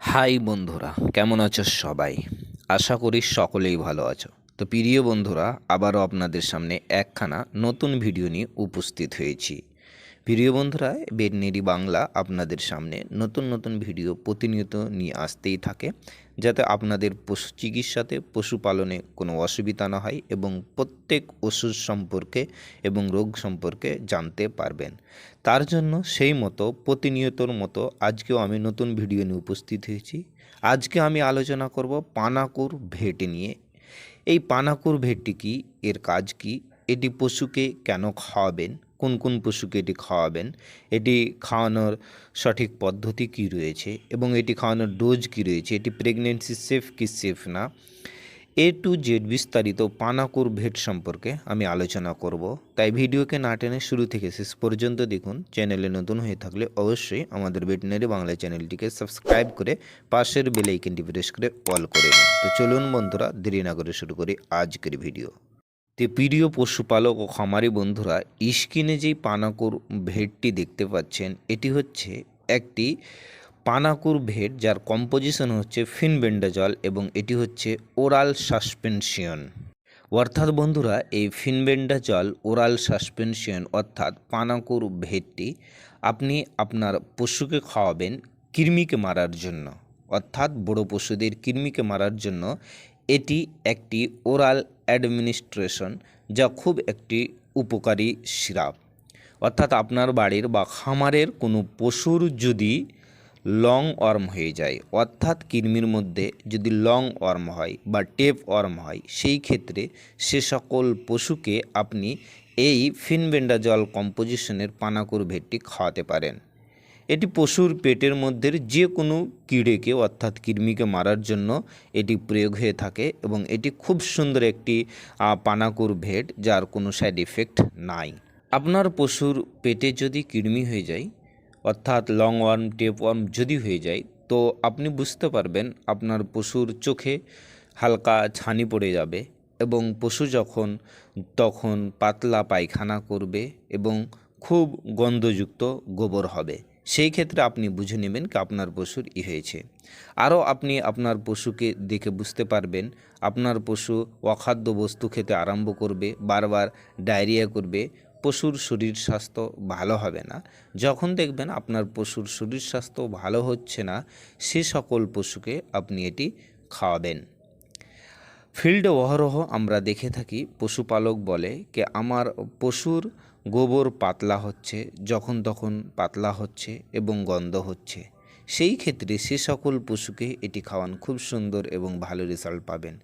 High বন্ধুরা, কেমন আছো সবাই? আশা করি সকলেই ভালো আছো। তো প্রিয় বন্ধুরা, আবারও আপনাদের সামনে একখানা নতুন ভিডিও নিয়ে উপস্থিত হয়েছি। প্রিয় বন্ধুরা, বেডনেরি বাংলা আপনাদের সামনে নতুন নতুন ভিডিও প্রতিনিয়ত নিয়ে আসতেই থাকে, যাতে আপনাদের পশু চিকিৎসাতে পশুপালনে কোনো অসুবিধা না হয় এবং প্রত্যেক ওষুধ সম্পর্কে এবং রোগ সম্পর্কে জানতে পারবেন। তার জন্য সেই মতো, প্রতিনিয়তর মতো আজকেও আমি নতুন ভিডিও নিয়ে উপস্থিত হয়েছি। আজকে আমি আলোচনা করব পানাকুর ভেট নিয়ে। এই পানাকুর ভেটটি কি, এর কাজ কি, এটি পশুকে কেন খাওয়াবেন কোন কোন পশুকে এটি খাওয়াবেন, এটি খাওয়ানোর সঠিক পদ্ধতি কি রয়েছে এবং এটি খাওয়ানোর ডোজ কি রয়েছে, এটি প্রেগনেন্সি সেফ কি সেফ না, এ টু জেড বিস্তারিত পানাকুর ভেট সম্পর্কে আমি আলোচনা করব। তাই ভিডিওকে না টেনে শুরু থেকে শেষ পর্যন্ত দেখুন, চ্যানেলে নতুন হয়ে থাকলে অবশ্যই আমাদের ভেটেনারি বাংলা চ্যানেলটিকে সাবস্ক্রাইব করে পাশের বেল আইকনটি প্রেস করে অল করে নিন। তো চলুন বন্ধুরা, দেরি না করে শুরু করি আজকের ভিডিও। তে প্রিয় পশুপালক ও খামারি বন্ধুরা স্কিনে যেই পানাকুর ভেটটি দেখতে পাচ্ছেন, এটি হচ্ছে একটি পানাকুর ভেট যার কম্পোজিশন হচ্ছে ফিনবেন্ডাজল এবং এটি হচ্ছে ওরাল সাসপেনশন। অর্থাৎ বন্ধুরা, এই ফিনবেন্ডাজল, ওরাল সাসপেনশন অর্থাৎ পানাকুর ভেটটি আপনি আপনার পশুকে খাওয়াবেন কৃমিকে মারার জন্য। অর্থাৎ বড় পশুদের কৃমিকে মারার জন্য এটি একটি ওরাল অ্যাডমিনিস্ট্রেশন যা খুব একটি উপকারী সিরাপ। অর্থাৎ আপনার বাড়ির বা খামারের কোনো পশুর যদি লং ওয়ার্ম হয়ে যায়, অর্থাৎ কৃমির মধ্যে যদি লং ওয়ার্ম হয় বা টেপ ওয়ার্ম হয়, সেই ক্ষেত্রে সে সকল পশুকে আপনি এই ফিনবেন্ডাজল কম্পোজিশনের পানাকুর ভেটটি খাওয়াতে পারেন। এটি পশুর পেটের মধ্যে যে কোনো কীড়েকে, অর্থাৎ কৃমিকে মারার জন্য এটি প্রয়োগ হয়ে থাকে এবং এটি খুব সুন্দর একটি পানাকুর ভেট যার কোনো সাইড ইফেক্ট নাই। আপনার পশুর পেটে যদি কৃমি হয়ে যায়, অর্থাৎ লং ওয়ার্ম টেপ ওয়ার্ম যদি হয়ে যায়, তো আপনি বুঝতে পারবেন আপনার পশুর চোখে হালকা ছানি পড়ে যাবে এবং পশু যখন, তখন পাতলা পায়খানা করবে এবং খুব গন্ধযুক্ত গোবর হবে। সেই ক্ষেত্রে আপনি বুঝে নেবেন কি আপনার পশুর ই হয়েছে। আরও আপনি আপনার পশুকে দেখে বুঝতে পারবেন, আপনার পশু অখাদ্য বস্তু খেতে আরম্ভ করবে, বারবার ডায়রিয়া করবে, পশুর শরীর স্বাস্থ্য ভালো হবে না। যখন দেখবেন আপনার পশুর শরীর স্বাস্থ্য ভালো হচ্ছে না, সে সকল পশুকে আপনি এটি খাওয়াবেন। ফিল্ডে অহরহ আমরা দেখে থাকি, পশুপালক বলে কে আমার পশুর গোবর পাতলা হচ্ছে, যখন তখন পাতলা হচ্ছে এবং গন্ধ হচ্ছে। সেই ক্ষেত্রে সে সকল পশুকে এটি খাওয়ান খুব সুন্দর এবং ভালো রেজাল্ট পাবেন।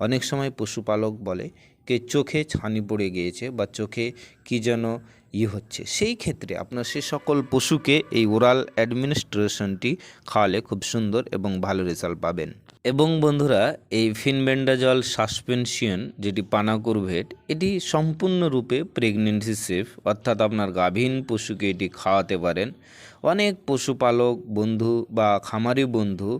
অনেক সময় পশুপালক বলে কে চোখে ছানি পড়ে গিয়েছে বা চোখে কি যেন ই হচ্ছে। সেই ক্ষেত্রে আপনার সে সকল পশুকে এই ওরাল অ্যাডমিনিস্ট্রেশনটি খাওয়ালে খুব সুন্দর এবং ভালো রেজাল্ট পাবেন। এবং বন্ধুরা, এই ফিনবেন্ডাজল সাসপেনশন যেটি পানাকুরভেট, এটি সম্পূর্ণরূপে প্রেগনেন্সি সেফ, অর্থাৎ আপনার গাভীন পশুকে এটি খাওয়াতে পারেন। অনেক পশুপালক বন্ধু বা খামারি বন্ধু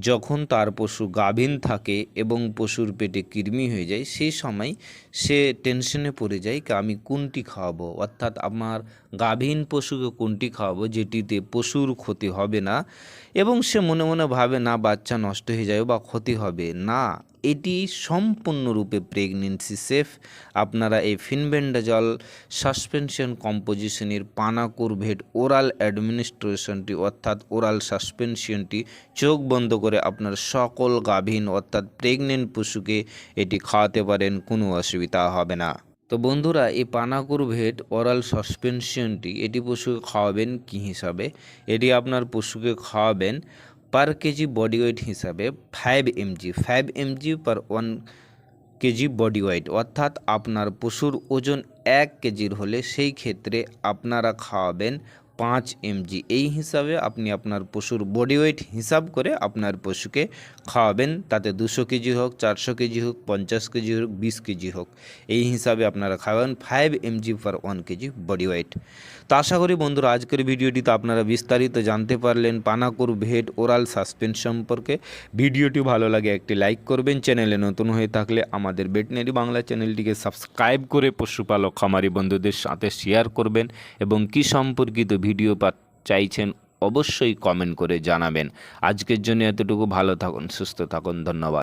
যখন তার পশু গাভীন থাকে এবং পশুর পেটে কৃমি হয়ে যায়, সেই সময় সে টেনশনে পড়ে যায় কি আমি কোনটি খাওয়াবো? অর্থাৎ আমার গাভীন পশুকে কোনটি খাওয়াবো যেটিতে পশুর ক্ষতি হবে না এবং সে মনে মনে ভাবে, না, বাচ্চা নষ্ট হয়ে যাবে বা ক্ষতি হবে না। এটি সম্পূর্ণরূপে প্রেগনেন্সি সেফ আপনারা এই ফিনবেন্ডাজল সাসপেনশন কম্পোজিশনের পানাকুর ভেট ওরাল অ্যাডমিনিস্ট্রেশনটি অর্থাৎ ওরাল সাসপেনশনটি চোখ বন্ধ করে আপনার সকল গাভীন অর্থাৎ প্রেগনেন্ট পশুকে এটি খাওয়াতে পারেন, কোনো অসুবিধা হবে না। তো বন্ধুরা, এই পানাকুর ভেট ওরাল সাসপেনশনটি এটি পশুকে খাওয়াবেন কী হিসাবে? এটি আপনার পশুকে খাওয়াবেন পার কেজি বডি ওয়েট হিসাবে five mg five mg per one kg body weight অর্থাৎ আপনার পশুর ওজন এক কেজির হলে সেই ক্ষেত্রে আপনারা খাওয়াবেন পাঁচ এমজি। এই হিসাবে আপনি আপনার পশুর বডি ওয়েট হিসাব করে আপনার পশুকে খাওয়াবেন। তাতে দুশো কেজি হোক, চারশো কেজি হোক, পঞ্চাশ কেজি হোক, বিশ কেজি হোক। এই হিসাবে আপনারা খাওয়াবেন five mg per one kg body weight তো আশা করি বন্ধুরা, আজকের ভিডিওটিতে আপনারা বিস্তারিত জানতে পারলেন। পানাকুর ভেট ওরাল সাসপেন্স সম্পর্কে। ভিডিওটি ভালো লাগে একটি লাইক করবেন। চ্যানেলে নতুন হয়ে থাকলে আমাদের বেটনারি বাংলা চ্যানেলটিকে সাবস্ক্রাইব করে পশুপালক খামারি বন্ধুদের সাথে শেয়ার করবেন এবং কি সম্পর্কিত ভিডিও পা চাইছেন অবশ্যই কমেন্ট করে জানাবেন। আজকের জন্য এতটুকু। ভালো থাকুন সুস্থ থাকুন। ধন্যবাদ।